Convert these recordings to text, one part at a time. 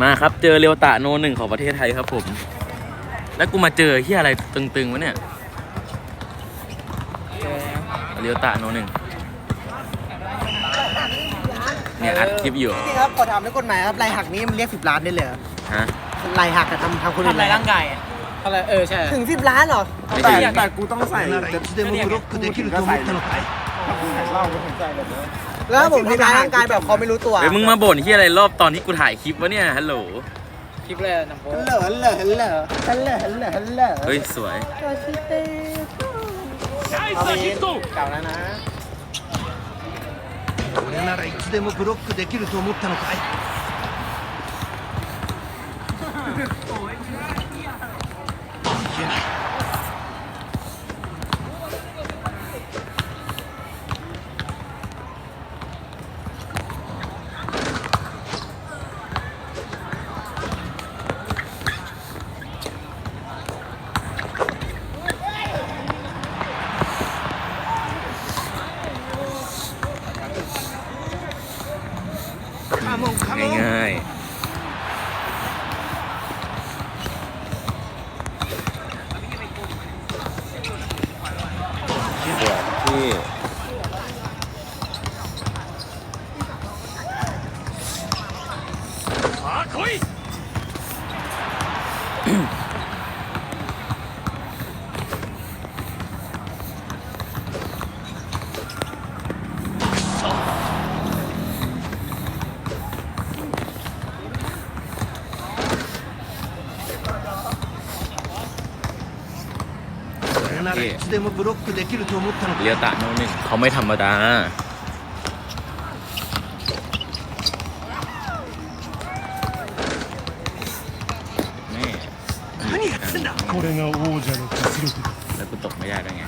มาครับ เจอเรียวตะโนหนึ่งของประเทศไทยครับผม แล้วกูมาเจอที่อะไรตึงๆวะเนี่ยเรียวตะโนหนึ่งเนี่ยอัดคลิปอยู่จริงครับกฎทำด้วยกฎหมายครับลายหักนี้มันเรียกสิบล้านได้เลยฮะลายหักกับทำทำคนอื่นทำลายร่างกายอะไรเออใช่ ถึงสิบล้านเหรอแต่แต่กูต้องใส่แต่เดโมกูต้องกูถึงมือตลอดไป เหล้ากูถึงใส่แบบนี้ แล้วผมทำร้ายร่างกายแบบเขาไม่รู้ตัว เฮ้ยมึงมาบ่นที่อะไรรอบตอนที่กูถ่ายคลิปวะเนี่ย ฮัลโหล คลิปเลยน้ำโป๊ ฮัลโหลฮัลโหลฮัลโหลฮัลโหลฮัลโหลฮัลโหล เฮ้ย สวย เอาไปเก่าแล้วนะ 俺ならいつでもブロックできると思ったのかい คุเดี๋ยวตาโน่นนี่เขาไม่ธรรมดา これが王者の実力だ แล้วกูตกไม่ได้ได้ไง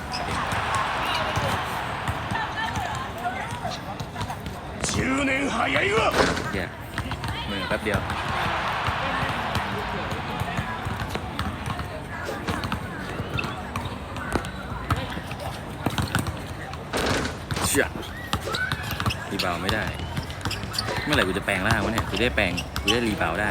10年早いわ เฮียมือแป๊บเดียว เชี่ยรีบาวไม่ได้ เมื่อไหร่กูจะแปลงร่างวะเนี่ย กูได้แปลง กูได้รีบาวได้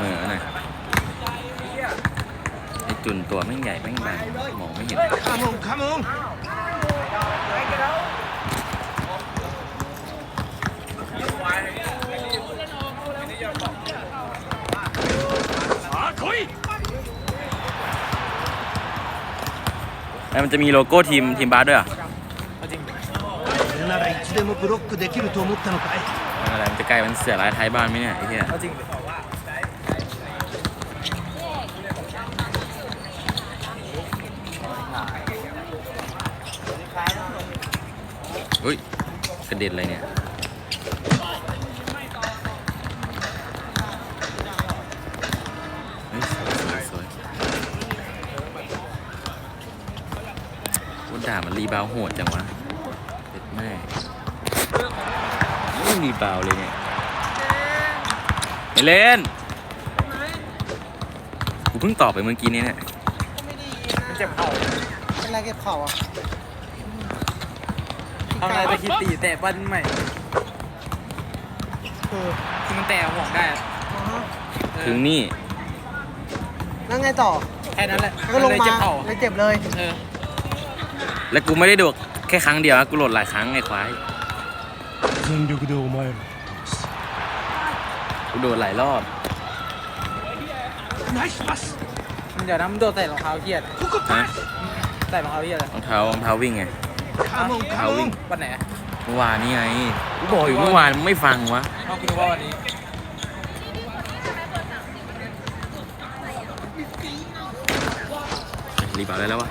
มือหน่อยไอจุนตัวแม่งใหญ่แม่งบางมองไม่เห็น カモンカモン さあ来い แ มันจะมีโลโก้ทีมทีมบาสด้วยเหรอ่ะ 俺ならいつでもブロックできると思ったのかい อะไรมันจะกลายเป็นเสือลายไทยบ้านไหมเนี่ยไอ้เหี้ย เอาจริง เฮ้ยกระเด็นอะไรเนี่ย ามันรีบาวโหดจังวะเด็ดแม่ไม่รีบาวเลยเนี่ยไม่เล่นกูเพิ่งตอบไปเมื่อกี้นี้เนี่ยมันเจ็บเข่าเป็นไรเก็บเข่าอะทำอะไรตะคิดตีแต่ปั้นใหม่คือคือมันแต่ห่วงได้อะอ๋อฮะเออถึงนี่แล้วไงต่อแค่นั้นแหละก็ลงเลยมาเจ็บเข่าเลยเจ็บเลยเออ แล้วกูไม่ได้โดดแค่ครั้งเดียวนะกูโหลดหลายครั้งไอ้ควาย全力でおไらをกูโดดหลายรอบ殺すナイスパเดี๋ยวน้ำโดดใส่รองเท้าเทียดこใส่รองเท้าเทียดเลยรองเท้ารองเท้าวิ่งไงカモンカモンวันไหนเมื่อวานนี้ไงกูบอกอยู่เมื่อวานไม่ฟังวะเอาคุณว่าวันนี้รีบเอาได้แล้ววะ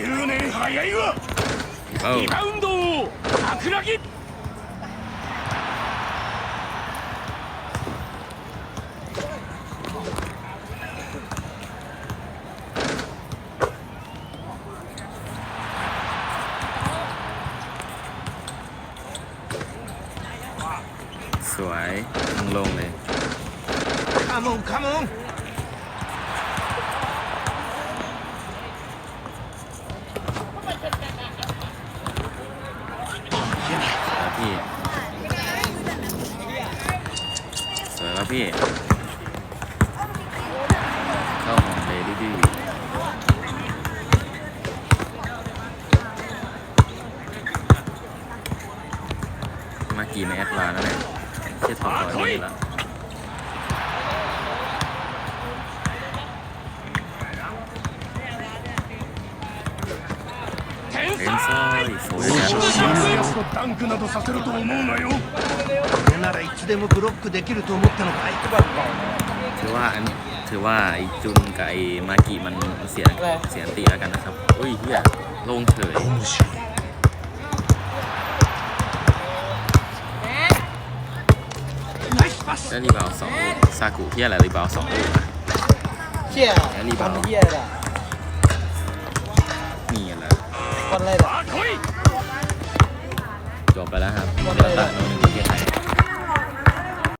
10年早いわ เอ้า リバウンド王桜木 สวยลงลงเลย カモンカ พี่สวยครับพี่เข้าหอมเลยดื้อๆมากี่ไม่แอดวานแล้วเนี่ยเชี่ยถอดถอยไม่แล้ว 天天才才そうやそんなやつとダンクなどさせると思うなよこれならいつでもブロックできると思ったのかい ถือว่าอันนี้ถือว่าไอจุนกับไอมากิมันเสียเสียอันตีแล้วกันนะครับอุ้ยเฮียโล่งเฉย 面白い ナイスパス แล้วรีบาวสองลูกซากุเฮียอะไรรีบาวสองลูกอะ เชี่ย แล้วรีบาว ทำเหี้ยเลยอะ มี คนเลยจบไปแล้วครับเดลต้าโนหนึ่งเกียร์ไทย